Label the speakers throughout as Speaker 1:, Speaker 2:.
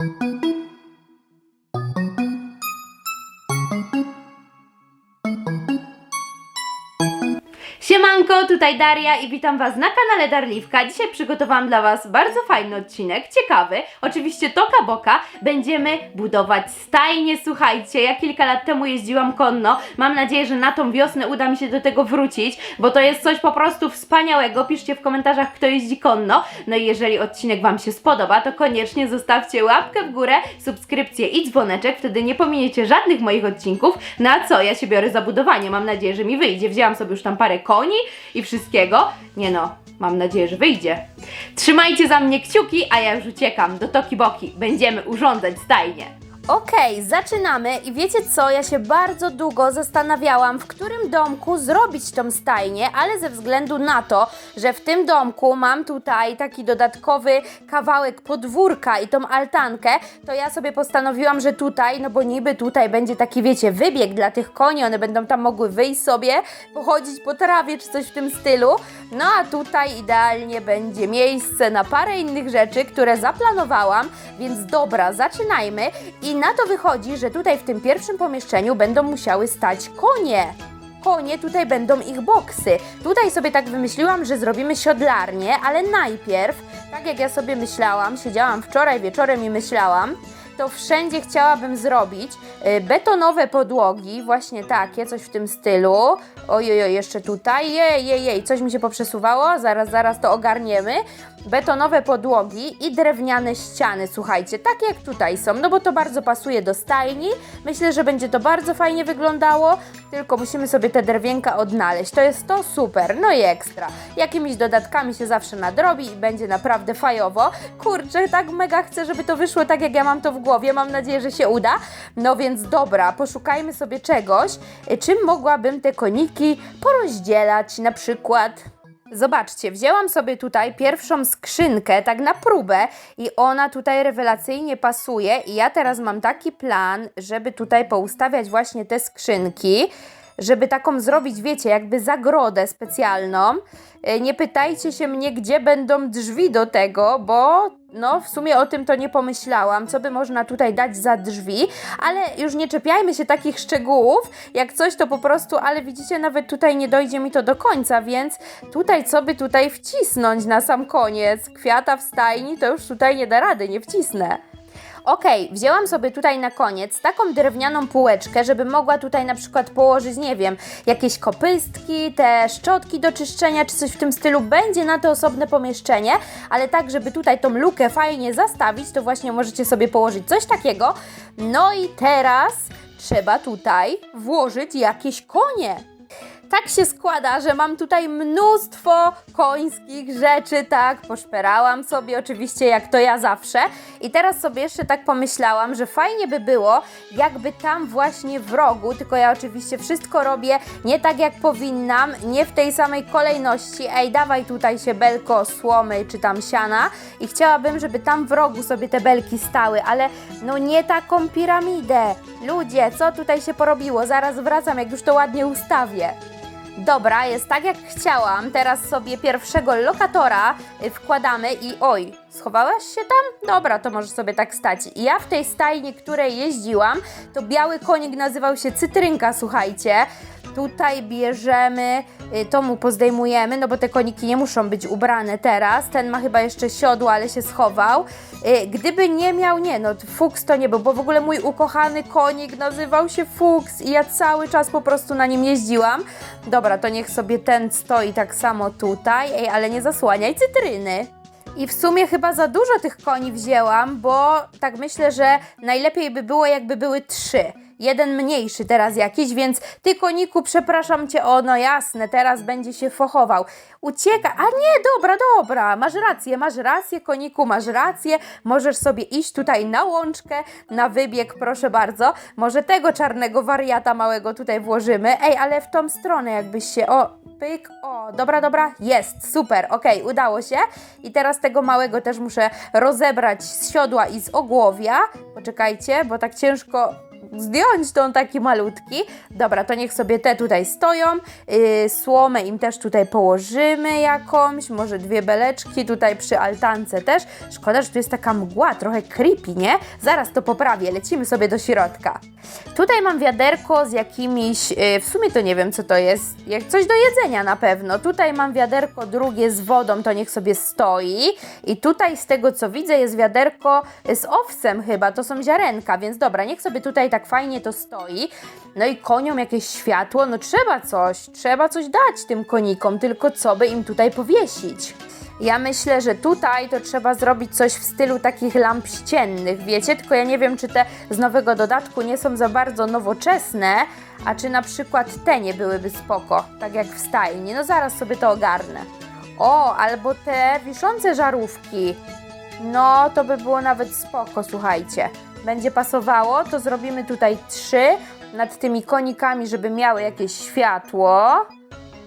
Speaker 1: thank you. Siemanko, tutaj Daria i witam Was na kanale Darliwka. Dzisiaj przygotowałam dla Was bardzo fajny odcinek, ciekawy. Oczywiście toka boka. Będziemy budować stajnie, słuchajcie. Ja kilka lat temu jeździłam konno. Mam nadzieję, że na tą wiosnę uda mi się do tego wrócić, bo to jest coś po prostu wspaniałego. Piszcie w komentarzach, kto jeździ konno. No i jeżeli odcinek Wam się spodoba, to koniecznie zostawcie łapkę w górę, subskrypcję i dzwoneczek. Wtedy nie pominiecie żadnych moich odcinków. Na co ja się biorę za budowanie. Mam nadzieję, że mi wyjdzie. Wzięłam sobie już tam parę i wszystkiego. Nie no, mam nadzieję, że wyjdzie. Trzymajcie za mnie kciuki, a ja już uciekam do Toki Boki. Będziemy urządzać stajnie.
Speaker 2: Okej, zaczynamy. I wiecie co, ja się bardzo długo zastanawiałam, w którym domku zrobić tą stajnię, ale ze względu na to, że w tym domku mam tutaj taki dodatkowy kawałek podwórka i tą altankę, to ja sobie postanowiłam, że tutaj, no bo niby tutaj będzie taki, wiecie, wybieg dla tych koni, one będą tam mogły wyjść sobie, pochodzić po trawie czy coś w tym stylu, no a tutaj idealnie będzie miejsce na parę innych rzeczy, które zaplanowałam, więc dobra, zaczynajmy. I na to wychodzi, że tutaj w tym pierwszym pomieszczeniu będą musiały stać konie. Konie, tutaj będą ich boksy. Tutaj sobie tak wymyśliłam, że zrobimy siodlarnię, ale najpierw, tak jak ja sobie myślałam, siedziałam wczoraj wieczorem i myślałam, to wszędzie chciałabym zrobić y, betonowe podłogi, właśnie takie, coś w tym stylu. Ojoj, jeszcze tutaj, jej, jej, jej, coś mi się poprzesuwało, zaraz, zaraz to ogarniemy. Betonowe podłogi i drewniane ściany, słuchajcie, takie jak tutaj są, no bo to bardzo pasuje do stajni. Myślę, że będzie to bardzo fajnie wyglądało, tylko musimy sobie te drewienka odnaleźć. To jest to super, no i ekstra. Jakimiś dodatkami się zawsze nadrobi i będzie naprawdę fajowo. Kurczę, tak mega chcę, żeby to wyszło tak, jak ja mam to w głowie. Mam nadzieję, że się uda. No więc dobra, poszukajmy sobie czegoś, czym mogłabym te koniki porozdzielać, na przykład. Zobaczcie, wzięłam sobie tutaj pierwszą skrzynkę, tak na próbę, i ona tutaj rewelacyjnie pasuje. I ja teraz mam taki plan, żeby tutaj poustawiać właśnie te skrzynki, żeby taką zrobić, wiecie, jakby zagrodę specjalną. E, Nie pytajcie się mnie, gdzie będą drzwi do tego, bo no w sumie o tym to nie pomyślałam, co by można tutaj dać za drzwi, ale już nie czepiajmy się takich szczegółów, jak coś to po prostu, ale widzicie, nawet tutaj nie dojdzie mi to do końca, więc tutaj co by tutaj wcisnąć na sam koniec? Kwiata w stajni to już tutaj nie da rady, nie wcisnę. Okej, wzięłam sobie tutaj na koniec taką drewnianą półeczkę, żeby mogła tutaj na przykład położyć, nie wiem, jakieś kopystki, te szczotki do czyszczenia, czy coś w tym stylu. Będzie na to osobne pomieszczenie, ale tak, żeby tutaj tą lukę fajnie zastawić, to właśnie możecie sobie położyć coś takiego. No i teraz trzeba tutaj włożyć jakieś konie tak się składa, że mam tutaj mnóstwo końskich rzeczy, tak, poszperałam sobie oczywiście jak to ja zawsze i teraz sobie jeszcze tak pomyślałam, że fajnie by było jakby tam właśnie w rogu, tylko ja oczywiście wszystko robię nie tak jak powinnam, nie w tej samej kolejności, ej dawaj tutaj się belko słomy czy tam siana i chciałabym, żeby tam w rogu sobie te belki stały, ale no nie taką piramidę. Ludzie, co tutaj się porobiło? Zaraz wracam, jak już to ładnie ustawię. Dobra, jest tak jak chciałam. Teraz sobie pierwszego lokatora y, wkładamy i oj, schowałaś się tam? Dobra, to możesz sobie tak stać. Ja w tej stajni, której jeździłam, to biały konik nazywał się Cytrynka, słuchajcie. Tutaj bierzemy, y, to mu pozdejmujemy, no bo te koniki nie muszą być ubrane teraz. Ten ma chyba jeszcze siodło, ale się schował. Y, Gdyby nie miał, nie no, Fuchs to nie był, bo w ogóle mój ukochany konik nazywał się Fuchs i ja cały czas po prostu na nim jeździłam. Dobra, to niech sobie ten stoi tak samo tutaj, ej, ale nie zasłaniaj cytryny. I w sumie chyba za dużo tych koni wzięłam, bo tak myślę, że najlepiej by było, jakby były trzy. Jeden mniejszy teraz jakiś, więc ty koniku, przepraszam cię, o no jasne, teraz będzie się fochował. Ucieka, a nie, dobra, dobra, masz rację, masz rację, koniku, masz rację, możesz sobie iść tutaj na łączkę, na wybieg, proszę bardzo. Może tego czarnego wariata małego tutaj włożymy. Ej, ale w tą stronę jakbyś się, o, pyk, o, dobra, dobra, jest, super, okej, udało się. I teraz tego małego też muszę rozebrać z siodła i z ogłowia. Poczekajcie, bo tak ciężko zdjąć tą taki malutki. Dobra, to niech sobie te tutaj stoją. Yy, słomę im też tutaj położymy jakąś, może dwie beleczki tutaj przy altance też. Szkoda, że tu jest taka mgła, trochę creepy, nie? Zaraz to poprawię, lecimy sobie do środka. Tutaj mam wiaderko z jakimiś, yy, w sumie to nie wiem co to jest, jak coś do jedzenia na pewno. Tutaj mam wiaderko drugie z wodą, to niech sobie stoi. I tutaj z tego co widzę jest wiaderko z owsem chyba, to są ziarenka, więc dobra, niech sobie tutaj tak fajnie to stoi. No i koniom jakieś światło, no trzeba coś, trzeba coś dać tym konikom, tylko co by im tutaj powiesić. Ja myślę, że tutaj to trzeba zrobić coś w stylu takich lamp ściennych, wiecie? Tylko ja nie wiem, czy te z nowego dodatku nie są za bardzo nowoczesne, a czy na przykład te nie byłyby spoko, tak jak w stajni. No zaraz sobie to ogarnę. O, albo te wiszące żarówki. No, to by było nawet spoko, słuchajcie. Będzie pasowało, to zrobimy tutaj trzy nad tymi konikami, żeby miały jakieś światło.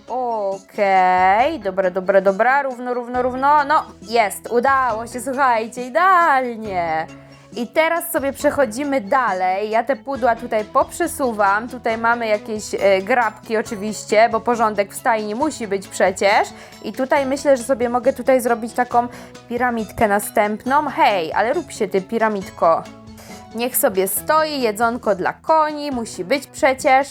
Speaker 2: Okej, dobra, dobra, dobra, równo, równo, równo. No, jest, udało się, słuchajcie, idealnie. I teraz sobie przechodzimy dalej. Ja te pudła tutaj poprzesuwam. Tutaj mamy jakieś e, grabki oczywiście, bo porządek w stajni musi być przecież. I tutaj myślę, że sobie mogę tutaj zrobić taką piramidkę następną. Hej, ale rób się ty piramidko. Niech sobie stoi, jedzonko dla koni, musi być przecież.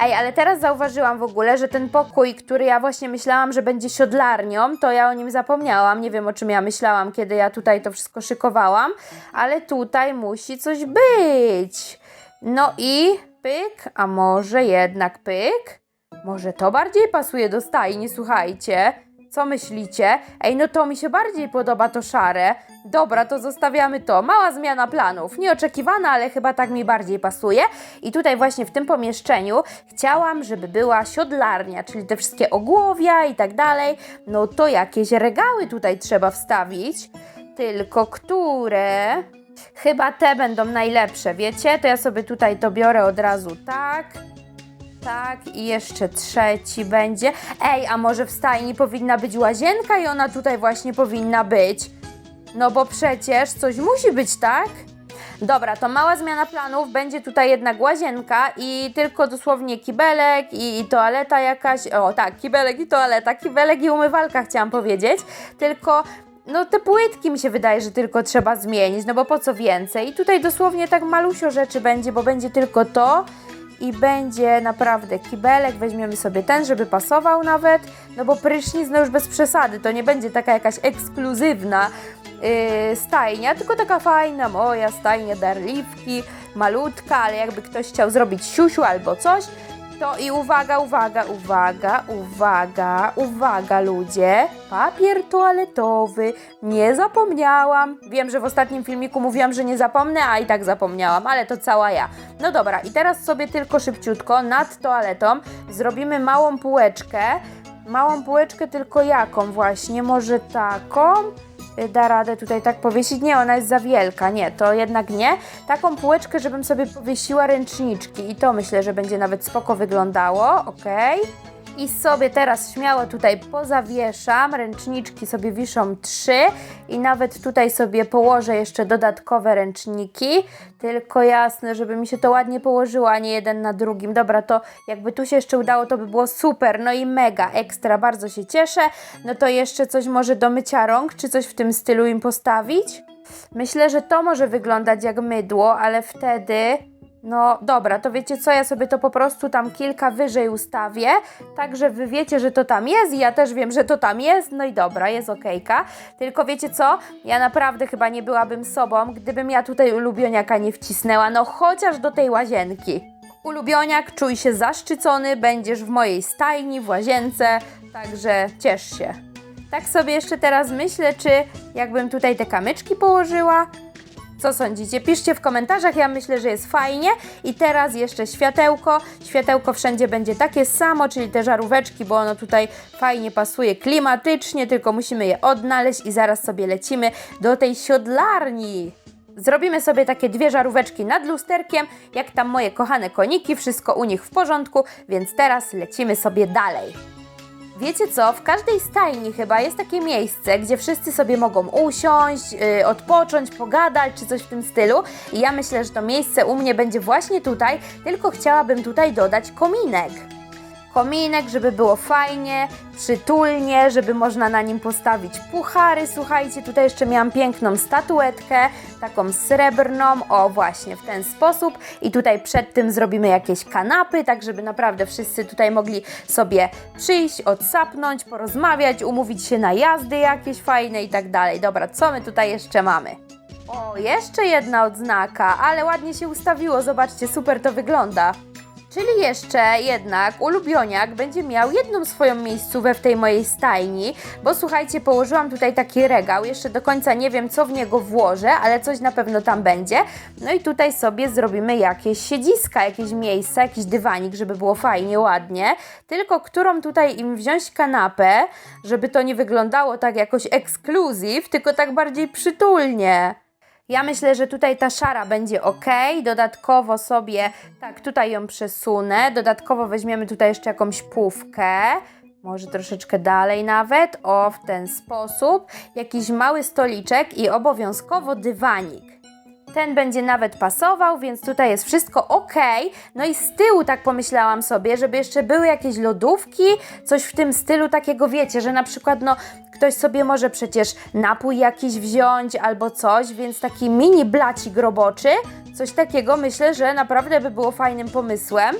Speaker 2: Ej, ale teraz zauważyłam w ogóle, że ten pokój, który ja właśnie myślałam, że będzie siodlarnią, to ja o nim zapomniałam. Nie wiem o czym ja myślałam, kiedy ja tutaj to wszystko szykowałam, ale tutaj musi coś być. No i pyk, a może jednak pyk? Może to bardziej pasuje do stajni, słuchajcie. Co myślicie? Ej, no to mi się bardziej podoba to szare. Dobra, to zostawiamy to. Mała zmiana planów. Nieoczekiwana, ale chyba tak mi bardziej pasuje. I tutaj właśnie w tym pomieszczeniu chciałam, żeby była siodlarnia, czyli te wszystkie ogłowia i tak dalej. No to jakieś regały tutaj trzeba wstawić. Tylko które? Chyba te będą najlepsze, wiecie? To ja sobie tutaj to biorę od razu tak. Tak, i jeszcze trzeci będzie. Ej, a może w stajni powinna być łazienka i ona tutaj właśnie powinna być? No bo przecież coś musi być, tak? Dobra, to mała zmiana planów. Będzie tutaj jednak łazienka i tylko dosłownie kibelek i, i toaleta jakaś. O tak, kibelek i toaleta. Kibelek i umywalka chciałam powiedzieć. Tylko no te płytki mi się wydaje, że tylko trzeba zmienić, no bo po co więcej? I tutaj dosłownie tak malusio rzeczy będzie, bo będzie tylko to i będzie naprawdę kibelek, weźmiemy sobie ten, żeby pasował nawet, no bo prysznic, no już bez przesady, to nie będzie taka jakaś ekskluzywna yy, stajnia, tylko taka fajna moja stajnia darliwki, malutka, ale jakby ktoś chciał zrobić siusiu albo coś, to i uwaga, uwaga, uwaga, uwaga, uwaga ludzie, papier toaletowy, nie zapomniałam. Wiem, że w ostatnim filmiku mówiłam, że nie zapomnę, a i tak zapomniałam, ale to cała ja. No dobra, i teraz sobie tylko szybciutko nad toaletą zrobimy małą półeczkę. Małą półeczkę tylko jaką właśnie? Może taką? Y, da radę tutaj tak powiesić. Nie, ona jest za wielka. Nie, to jednak nie. Taką półeczkę, żebym sobie powiesiła ręczniczki i to myślę, że będzie nawet spoko wyglądało. Ok. I sobie teraz śmiało tutaj pozawieszam. Ręczniczki sobie wiszą trzy i nawet tutaj sobie położę jeszcze dodatkowe ręczniki. Tylko jasne, żeby mi się to ładnie położyło, a nie jeden na drugim. Dobra, to jakby tu się jeszcze udało, to by było super. No i mega, ekstra, bardzo się cieszę. No to jeszcze coś może do mycia rąk, czy coś w tym stylu im postawić? Myślę, że to może wyglądać jak mydło, ale wtedy. No dobra, to wiecie co, ja sobie to po prostu tam kilka wyżej ustawię, tak że wy wiecie, że to tam jest i ja też wiem, że to tam jest, no i dobra, jest okejka. Tylko wiecie co, ja naprawdę chyba nie byłabym sobą, gdybym ja tutaj ulubioniaka nie wcisnęła, no chociaż do tej łazienki. Ulubioniak, czuj się zaszczycony, będziesz w mojej stajni, w łazience, także ciesz się. Tak sobie jeszcze teraz myślę, czy jakbym tutaj te kamyczki położyła, co sądzicie? Piszcie w komentarzach, ja myślę, że jest fajnie. I teraz jeszcze światełko. Światełko wszędzie będzie takie samo, czyli te żaróweczki, bo ono tutaj fajnie pasuje klimatycznie, tylko musimy je odnaleźć i zaraz sobie lecimy do tej siodlarni. Zrobimy sobie takie dwie żaróweczki nad lusterkiem, jak tam moje kochane koniki, wszystko u nich w porządku, więc teraz lecimy sobie dalej. Wiecie co, w każdej stajni chyba jest takie miejsce, gdzie wszyscy sobie mogą usiąść, yy, odpocząć, pogadać czy coś w tym stylu. I ja myślę, że to miejsce u mnie będzie właśnie tutaj, tylko chciałabym tutaj dodać kominek. Kominek, żeby było fajnie, przytulnie, żeby można na nim postawić puchary. Słuchajcie, tutaj jeszcze miałam piękną statuetkę, taką srebrną, o właśnie w ten sposób. I tutaj przed tym zrobimy jakieś kanapy, tak żeby naprawdę wszyscy tutaj mogli sobie przyjść, odsapnąć, porozmawiać, umówić się na jazdy jakieś fajne i tak dalej. Dobra, co my tutaj jeszcze mamy? O, jeszcze jedna odznaka, ale ładnie się ustawiło, zobaczcie, super to wygląda. Czyli jeszcze jednak ulubioniak będzie miał jedną swoją miejscówę w tej mojej stajni, bo słuchajcie, położyłam tutaj taki regał, jeszcze do końca nie wiem co w niego włożę, ale coś na pewno tam będzie. No i tutaj sobie zrobimy jakieś siedziska, jakieś miejsca, jakiś dywanik, żeby było fajnie, ładnie. Tylko którą tutaj im wziąć kanapę, żeby to nie wyglądało tak jakoś ekskluzyw, tylko tak bardziej przytulnie. Ja myślę, że tutaj ta szara będzie ok. Dodatkowo sobie, tak, tutaj ją przesunę. Dodatkowo weźmiemy tutaj jeszcze jakąś pówkę. Może troszeczkę dalej nawet. O, w ten sposób. Jakiś mały stoliczek i obowiązkowo dywanik. Ten będzie nawet pasował, więc tutaj jest wszystko ok. No i z tyłu tak pomyślałam sobie, żeby jeszcze były jakieś lodówki, coś w tym stylu takiego, wiecie, że na przykład no ktoś sobie może przecież napój jakiś wziąć albo coś, więc taki mini blacik roboczy, coś takiego myślę, że naprawdę by było fajnym pomysłem.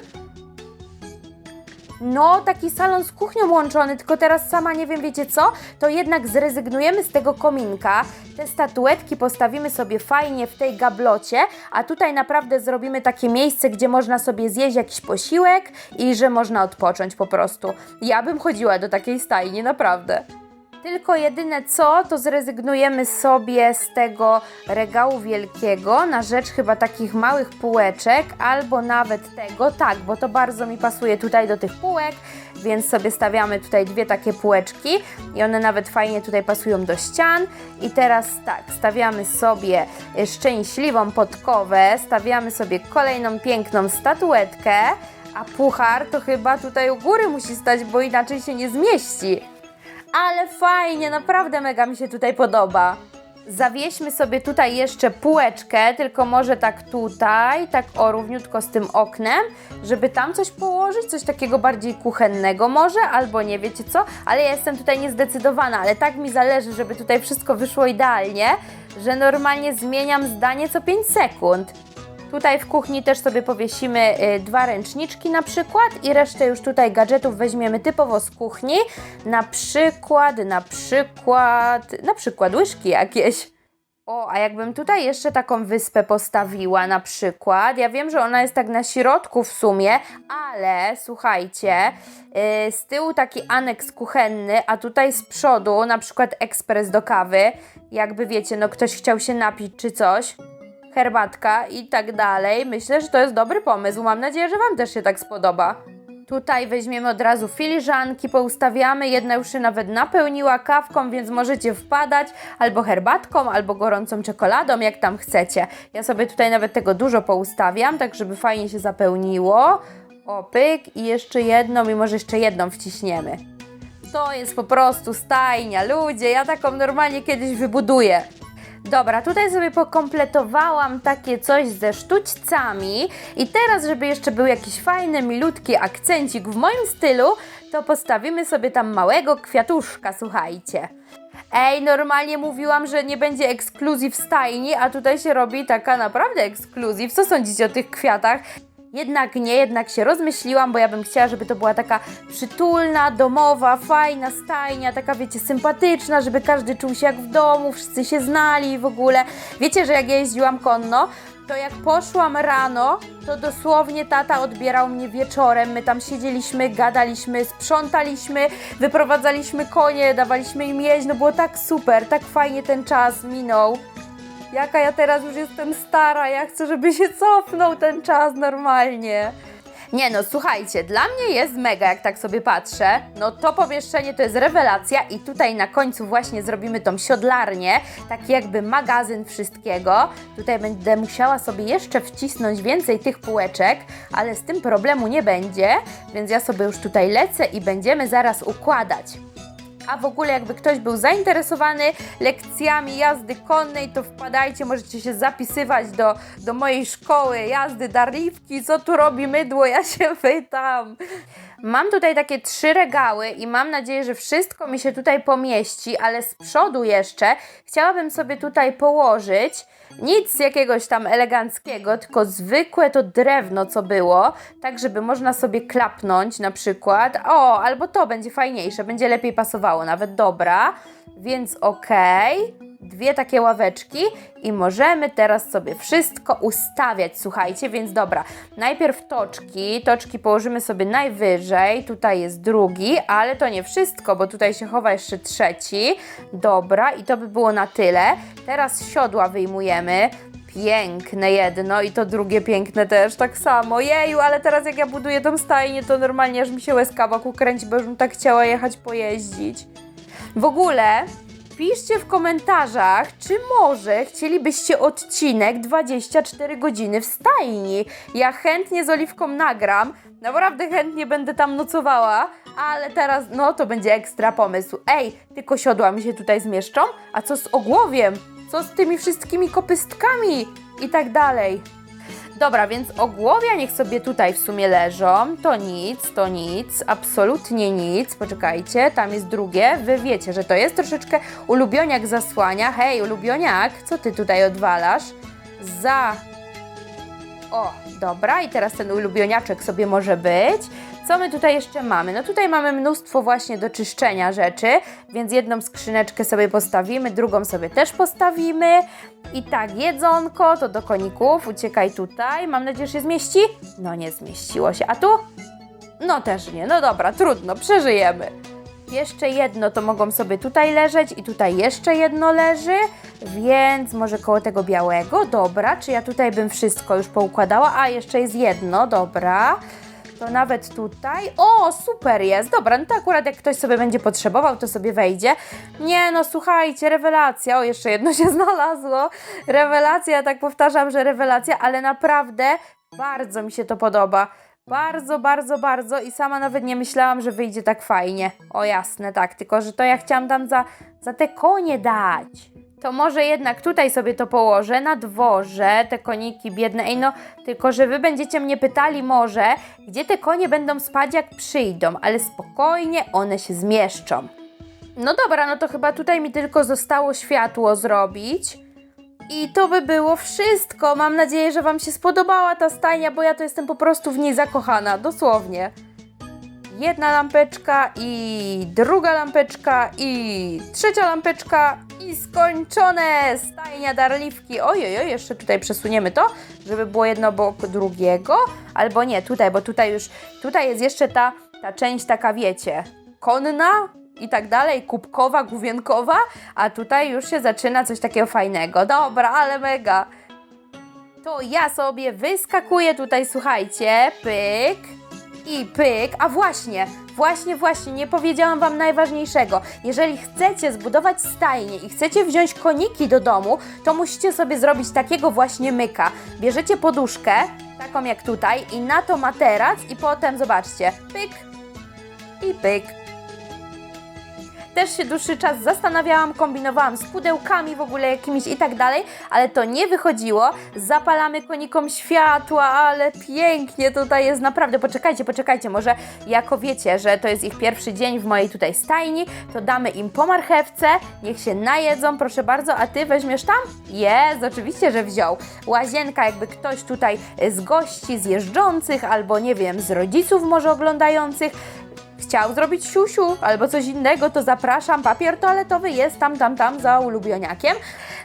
Speaker 2: No, taki salon z kuchnią łączony, tylko teraz sama nie wiem, wiecie co? To jednak zrezygnujemy z tego kominka. Te statuetki postawimy sobie fajnie w tej gablocie, a tutaj naprawdę zrobimy takie miejsce, gdzie można sobie zjeść jakiś posiłek i że można odpocząć po prostu. Ja bym chodziła do takiej stajni, naprawdę. Tylko jedyne co, to zrezygnujemy sobie z tego regału wielkiego na rzecz chyba takich małych półeczek, albo nawet tego, tak, bo to bardzo mi pasuje tutaj do tych półek, więc sobie stawiamy tutaj dwie takie półeczki i one nawet fajnie tutaj pasują do ścian. I teraz tak, stawiamy sobie szczęśliwą podkowę, stawiamy sobie kolejną piękną statuetkę, a puchar to chyba tutaj u góry musi stać, bo inaczej się nie zmieści. Ale fajnie, naprawdę mega mi się tutaj podoba. Zawieźmy sobie tutaj jeszcze półeczkę, tylko może tak tutaj, tak o równiutko z tym oknem, żeby tam coś położyć, coś takiego bardziej kuchennego może, albo nie wiecie co, ale ja jestem tutaj niezdecydowana, ale tak mi zależy, żeby tutaj wszystko wyszło idealnie, że normalnie zmieniam zdanie co 5 sekund. Tutaj w kuchni też sobie powiesimy y, dwa ręczniczki na przykład i resztę już tutaj gadżetów weźmiemy typowo z kuchni. Na przykład, na przykład, na przykład łyżki jakieś. O, a jakbym tutaj jeszcze taką wyspę postawiła na przykład, ja wiem, że ona jest tak na środku w sumie, ale słuchajcie, yy, z tyłu taki aneks kuchenny, a tutaj z przodu na przykład ekspres do kawy, jakby wiecie, no ktoś chciał się napić czy coś, herbatka i tak dalej. Myślę, że to jest dobry pomysł. Mam nadzieję, że Wam też się tak spodoba. Tutaj weźmiemy od razu filiżanki, poustawiamy. Jedna już się nawet napełniła kawką, więc możecie wpadać albo herbatką, albo gorącą czekoladą, jak tam chcecie. Ja sobie tutaj nawet tego dużo poustawiam, tak żeby fajnie się zapełniło. O, pyk i jeszcze jedną i może jeszcze jedną wciśniemy. To jest po prostu stajnia, ludzie. Ja taką normalnie kiedyś wybuduję. Dobra, tutaj sobie pokompletowałam takie coś ze sztućcami i teraz, żeby jeszcze był jakiś fajny, milutki akcencik w moim stylu, to postawimy sobie tam małego kwiatuszka, słuchajcie. Ej, normalnie mówiłam, że nie będzie ekskluzyw stajni, a tutaj się robi taka naprawdę ekskluzyw. Co sądzicie o tych kwiatach? Jednak nie, jednak się rozmyśliłam, bo ja bym chciała, żeby to była taka przytulna, domowa, fajna stajnia, taka wiecie, sympatyczna, żeby każdy czuł się jak w domu, wszyscy się znali w ogóle. Wiecie, że jak ja jeździłam konno, to jak poszłam rano, to dosłownie tata odbierał mnie wieczorem. My tam siedzieliśmy, gadaliśmy, sprzątaliśmy, wyprowadzaliśmy konie, dawaliśmy im jeść. No było tak super, tak fajnie ten czas minął. Jaka ja teraz już jestem stara, ja chcę, żeby się cofnął ten czas normalnie. Nie no, słuchajcie, dla mnie jest mega, jak tak sobie patrzę. No to pomieszczenie to jest rewelacja i tutaj na końcu właśnie zrobimy tą siodlarnię, taki jakby magazyn wszystkiego. Tutaj będę musiała sobie jeszcze wcisnąć więcej tych półeczek, ale z tym problemu nie będzie, więc ja sobie już tutaj lecę i będziemy zaraz układać. A w ogóle jakby ktoś był zainteresowany lekcjami jazdy konnej, to wpadajcie, możecie się zapisywać do, do mojej szkoły jazdy darliwki. Co tu robi mydło? Ja się pytam. Mam tutaj takie trzy regały i mam nadzieję, że wszystko mi się tutaj pomieści, ale z przodu jeszcze chciałabym sobie tutaj położyć nic jakiegoś tam eleganckiego, tylko zwykłe to drewno, co było, tak żeby można sobie klapnąć na przykład. O, albo to będzie fajniejsze, będzie lepiej pasowało, nawet dobra. Więc okej, dwie takie ławeczki i możemy teraz sobie wszystko ustawiać, słuchajcie, więc dobra. Najpierw toczki, toczki położymy sobie najwyżej, tutaj jest drugi, ale to nie wszystko, bo tutaj się chowa jeszcze trzeci. Dobra, i to by było na tyle. Teraz siodła wyjmujemy. Piękne jedno i to drugie piękne też, tak samo. Jeju, ale teraz jak ja buduję tą stajnię, to normalnie aż mi się łezka wokół kręci, bo już bym tak chciała jechać pojeździć. W ogóle piszcie w komentarzach, czy może chcielibyście odcinek 24 godziny w stajni. Ja chętnie z Oliwką nagram, naprawdę chętnie będę tam nocowała, ale teraz, no to będzie ekstra pomysł. Ej, tylko siodła mi się tutaj zmieszczą? A co z ogłowiem? Co z tymi wszystkimi kopystkami? I tak dalej. Dobra, więc ogłowia niech sobie tutaj w sumie leżą. To nic, to nic, absolutnie nic. Poczekajcie, tam jest drugie. Wy wiecie, że to jest troszeczkę ulubioniak zasłania. Hej, ulubioniak, co ty tutaj odwalasz? Za. O, dobra, i teraz ten ulubioniaczek sobie może być. Co my tutaj jeszcze mamy? No tutaj mamy mnóstwo właśnie do czyszczenia rzeczy, więc jedną skrzyneczkę sobie postawimy, drugą sobie też postawimy. I tak, jedzonko to do koników, uciekaj tutaj. Mam nadzieję, że się zmieści? No nie zmieściło się. A tu? No też nie. No dobra, trudno, przeżyjemy. Jeszcze jedno to mogą sobie tutaj leżeć i tutaj jeszcze jedno leży, więc może koło tego białego, dobra, czy ja tutaj bym wszystko już poukładała, a jeszcze jest jedno, dobra, to nawet tutaj, o super jest, dobra, no to akurat jak ktoś sobie będzie potrzebował, to sobie wejdzie, nie no słuchajcie, rewelacja, o jeszcze jedno się znalazło, rewelacja, tak powtarzam, że rewelacja, ale naprawdę bardzo mi się to podoba. Bardzo, bardzo, bardzo i sama nawet nie myślałam, że wyjdzie tak fajnie. O jasne, tak, tylko że to ja chciałam tam za, za te konie dać. To może jednak tutaj sobie to położę, na dworze, te koniki biedne. Ej no, tylko że wy będziecie mnie pytali może, gdzie te konie będą spać jak przyjdą, ale spokojnie, one się zmieszczą. No dobra, no to chyba tutaj mi tylko zostało światło zrobić. I to by było wszystko. Mam nadzieję, że Wam się spodobała ta stajnia, bo ja to jestem po prostu w niej zakochana, dosłownie. Jedna lampeczka i druga lampeczka i trzecia lampeczka i skończone! Stajnia darliwki. Ojej, oj, jeszcze tutaj przesuniemy to, żeby było jedno obok drugiego. Albo nie, tutaj, bo tutaj już, tutaj jest jeszcze ta, ta część taka, wiecie, konna, i tak dalej, kubkowa, główienkowa, a tutaj już się zaczyna coś takiego fajnego. Dobra, ale mega. To ja sobie wyskakuję tutaj, słuchajcie, pyk i pyk. A właśnie, właśnie, właśnie, nie powiedziałam Wam najważniejszego. Jeżeli chcecie zbudować stajnię i chcecie wziąć koniki do domu, to musicie sobie zrobić takiego właśnie myka. Bierzecie poduszkę, taką jak tutaj, i na to materac i potem zobaczcie, pyk i pyk. Też się dłuższy czas zastanawiałam, kombinowałam z pudełkami w ogóle jakimiś i tak dalej, ale to nie wychodziło. Zapalamy konikom światła, ale pięknie tutaj jest naprawdę. Poczekajcie, poczekajcie, może jako wiecie, że to jest ich pierwszy dzień w mojej tutaj stajni, to damy im po marchewce, niech się najedzą, proszę bardzo, a ty weźmiesz tam? Jest, oczywiście, że wziął. Łazienka, jakby ktoś tutaj z gości, z jeżdżących, albo nie wiem, z rodziców może oglądających, chciał zrobić siusiu albo coś innego, to zapraszam. Papier toaletowy jest tam, tam, tam za ulubioniakiem.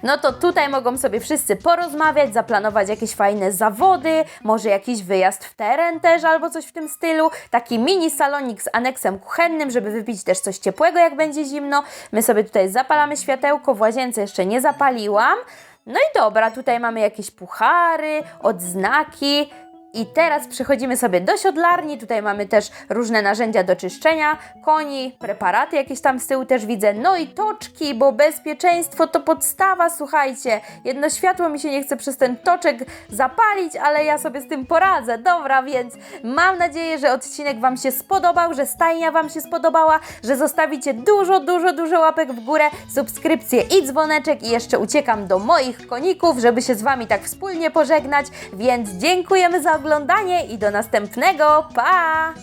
Speaker 2: No to tutaj mogą sobie wszyscy porozmawiać, zaplanować jakieś fajne zawody, może jakiś wyjazd w teren też albo coś w tym stylu. Taki mini salonik z aneksem kuchennym, żeby wypić też coś ciepłego, jak będzie zimno. My sobie tutaj zapalamy światełko, w łazience jeszcze nie zapaliłam. No i dobra, tutaj mamy jakieś puchary, odznaki. I teraz przechodzimy sobie do siodlarni. Tutaj mamy też różne narzędzia do czyszczenia koni, preparaty jakieś tam z tyłu też widzę. No i toczki, bo bezpieczeństwo to podstawa, słuchajcie. Jedno światło mi się nie chce przez ten toczek zapalić, ale ja sobie z tym poradzę. Dobra, więc mam nadzieję, że odcinek Wam się spodobał, że stajnia Wam się spodobała, że zostawicie dużo, dużo, dużo łapek w górę, subskrypcję i dzwoneczek i jeszcze uciekam do moich koników, żeby się z Wami tak wspólnie pożegnać, więc dziękujemy za oglądanie i do następnego. Pa!